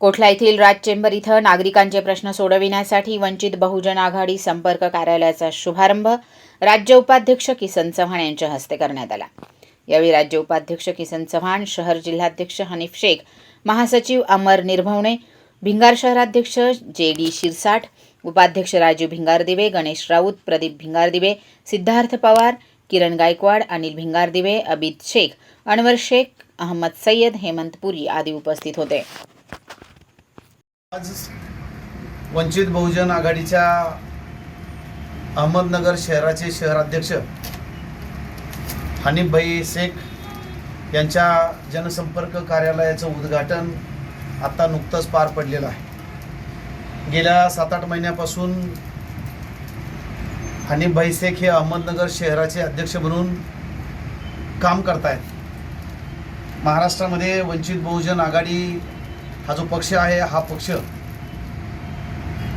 कोठला येथील राज चेंबर इथं नागरिकांचे प्रश्न सोडविण्यासाठी वंचित बहुजन आघाडी संपर्क कार्यालयाचा शुभारंभ राज्य उपाध्यक्ष किसन चव्हाण यांच्या हस्ते करण्यात आला. यावेळी राज्य उपाध्यक्ष किसन चव्हाण शहर जिल्हाध्यक्ष हनीफ शेख महासचिव अमर निर्भवणे भिंगार शहराध्यक्ष जे डी शिरसाठ उपाध्यक्ष राजू भिंगारदिवे गणेश राऊत प्रदीप भिंगारदिवे सिद्धार्थ पवार किरण गायकवाड अनिल भिंगारदिवे अबिद शेख अनवर शेख अहमद सय्यद हेमंत पुरी आदी उपस्थित होते. आज वंचित बहुजन आघाडीच्या अहमदनगर शहराचे शहराध्यक्ष हनीफभाई शेख यांच्या जनसंपर्क कार्यालयाचं उद्घाटन आत्ता नुकतंच पार पडलेलं आहे. गेल्या सात आठ महिन्यापासून हनीफभाई शेख हे अहमदनगर शहराचे अध्यक्ष म्हणून काम करतायत. महाराष्ट्रामध्ये वंचित बहुजन आघाडी हा जो पक्ष आहे हा पक्ष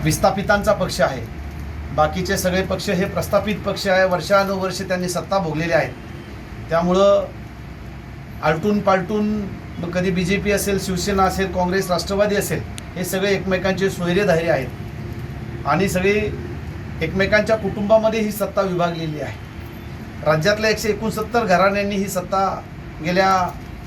विस्थापितांचा पक्ष आहे. बाकीचे सगळे पक्ष हे प्रस्थापित पक्ष आहे. वर्षानुवर्ष त्यांनी सत्ता भोगलेली आहेत त्यामुळं आलटून पालटून कधी बी जे पी असेल शिवसेना असेल काँग्रेस राष्ट्रवादी असेल हे सगळे एकमेकांचे सोयरे आहेत. आणि सगळी एकमेकांच्या कुटुंबामध्ये ही सत्ता विभागलेली आहे. राज्यातल्या एकशे एकोणसत्तर घराण्यांनी ही सत्ता गेल्या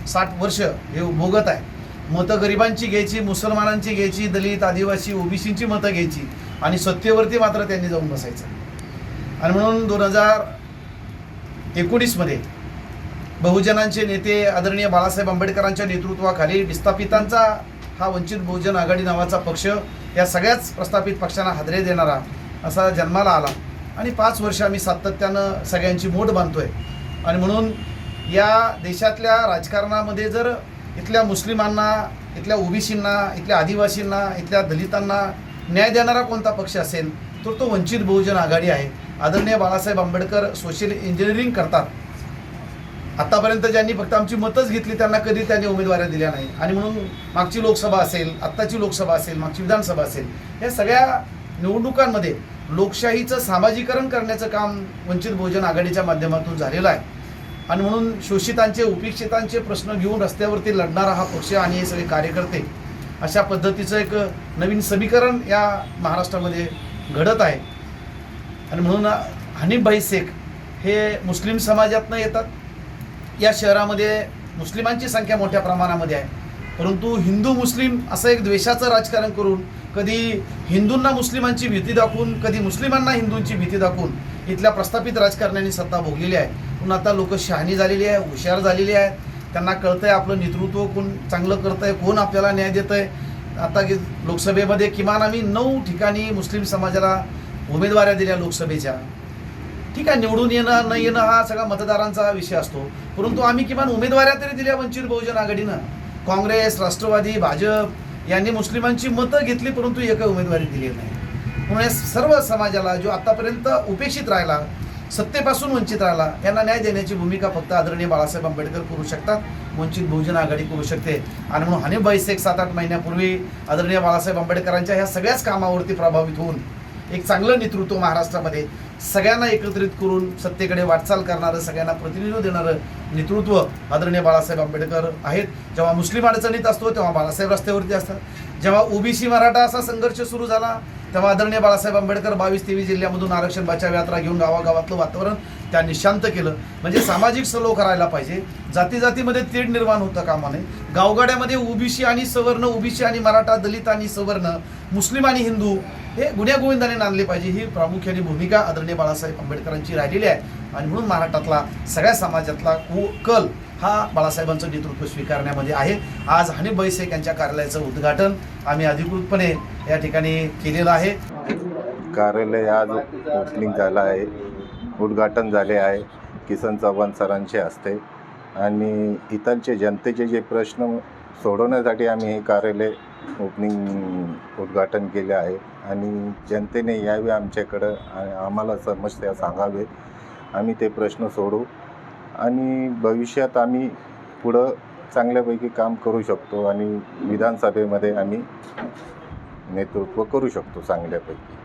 साठ वर्ष हे भोगत आहे. मतं गरिबांची घ्यायची मुसलमानांची घ्यायची दलित आदिवासी ओबीसींची मतं घ्यायची आणि सत्तेवरती मात्र त्यांनी जाऊन बसायचं. आणि म्हणून दोन हजार एकोणीसमध्ये बहुजनांचे नेते आदरणीय बाळासाहेब आंबेडकरांच्या नेतृत्वाखाली विस्थापितांचा हा वंचित बहुजन आघाडी नावाचा पक्ष या सगळ्याच प्रस्थापित पक्षांना हादरे देणारा असा जन्माला आला. आणि पाच वर्ष आम्ही सातत्यानं सगळ्यांची मोठ बांधतोय. आणि म्हणून या देशातल्या राजकारणामध्ये जर इथल्या मुस्लिमांना इथल्या ओबीसींना इथल्या आदिवासींना इथल्या दलितांना न्याय देणारा कोणता पक्ष असेल तर तो वंचित बहुजन आघाडी आहे. आदरणीय बाळासाहेब आंबेडकर सोशल इंजिनिअरिंग करतात. आत्तापर्यंत ज्यांनी फक्त आमची मतच घेतली त्यांना कधी त्यांनी उमेदवाऱ्या दिल्या नाही. आणि म्हणून मागची लोकसभा असेल आत्ताची लोकसभा असेल मागची विधानसभा असेल या सगळ्या निवडणुकांमध्ये लोकशाहीचं सामाजिकरण करण्याचं काम वंचित बहुजन आघाडीच्या माध्यमातून झालेलं आहे. आणि म्हणून शोषितांचे उपेक्षितांचे प्रश्न घेऊन रस्त्यावरती लढणारा हा पक्ष आणि हे सगळे कार्यकर्ते अशा पद्धतीचं एक नवीन समीकरण या महाराष्ट्रामध्ये घडत आहे. आणि म्हणून हनीफभाई शेख हे मुस्लिम समाजातनं येतात. या शहरामध्ये मुस्लिमांची संख्या मोठ्या प्रमाणामध्ये आहे. परंतु हिंदू मुस्लिम असं एक द्वेषाचं राजकारण करून कधी हिंदूंना मुस्लिमांची भीती दाखवून कधी मुस्लिमांना हिंदूंची भीती दाखवून इथल्या प्रस्थापित राजकारण्यांनी सत्ता भोगलेली आहे. पण आता लोक शहाणी झालेली आहे हुशार झालेली आहे त्यांना कळतंय आपलं नेतृत्व कोण चांगलं करतंय कोण आपल्याला न्याय देतंय. आता की लोकसभेमध्ये किमान आम्ही नऊ ठिकाणी मुस्लिम समाजाला उमेदवाऱ्या दिल्या लोकसभेच्या. ठीक आहे निवडून येणं न येणं हा सगळा मतदारांचा विषय असतो. परंतु आम्ही किमान उमेदवाऱ्या तरी दिल्या वंचित बहुजन आघाडीनं. काँग्रेस राष्ट्रवादी भाजप यांनी मुस्लिमांची मतं घेतली परंतु एक उमेदवारी दिली नाही. म्हणून या सर्व समाजाला जो आतापर्यंत उपेक्षित राहिला सत्तेपासून वंचित राहिला यांना न्याय देण्याची भूमिका फक्त आदरणीय बाळासाहेब आंबेडकर करू शकतात वंचित बहुजन आघाडी करू शकते. आणि म्हणून हनीफबाई शेख सात आठ महिन्यापूर्वी आदरणीय बाळासाहेब आंबेडकरांच्या ह्या सगळ्याच कामावरती प्रभावित होऊन एक चांगलं नेतृत्व महाराष्ट्रामध्ये सगळ्यांना एकत्रित करून सत्तेकडे वाटचाल करणारं सगळ्यांना प्रतिनिधित्व देणारं नेतृत्व आदरणीय बाळासाहेब आंबेडकर आहेत. जेव्हा मुस्लिम अडचणीत असतो तेव्हा बाळासाहेब रस्त्यावरती असतात. जेव्हा ओबीसी मराठा असा संघर्ष सुरू झाला तेव्हा आदरणीय बाळासाहेब आंबेडकर बावीस तेवीस जिल्ह्यामधून आरक्षण बचाव यात्रा घेऊन गावागावातलं वातावरण त्यांनी शांत केलं. म्हणजे सामाजिक सलो करायला पाहिजे. जाती जातीमध्ये तेढ निर्माण होतं कामा नये गावगाड्यामध्ये ओबीसी आणि सवर्ण ओबीसी आणि मराठा दलित आणि सवर्ण मुस्लिम आणि हिंदू हे गुन्ह्या गोविंदाने नांदले पाहिजे. ही प्रामुख्याने भूमिका आदरणीय बाळासाहेब आंबेडकरांची राहिलेली आहे. आणि म्हणून महाराष्ट्रातला सगळ्या समाजातला को कल हा बाळासाहेबांचं नेतृत्व स्वीकारण्यामध्ये आहे. आज हनीफ बैसेक यांच्या कार्यालयाचं उद्घाटन आम्ही अधिकृतपणे या ठिकाणी केलेलं आहे. कार्यालय आज ओपनिंग झालं आहे. उद्घाटन झाले आहे. किसन चव्हाण सरांचे असते आणि इथलचे जनतेचे जे प्रश्न सोडवण्यासाठी आम्ही हे कार्यालय ओपनिंग उद्घाटन केले आहे. आणि जनतेने यावे आमच्याकडं. आम्हाला समस्या सांगावे. आम्ही ते प्रश्न सोडू. आणि भविष्यात आम्ही पुढं चांगल्यापैकी काम करू शकतो. आणि विधानसभेमध्ये आम्ही नेतृत्व करू शकतो चांगल्यापैकी.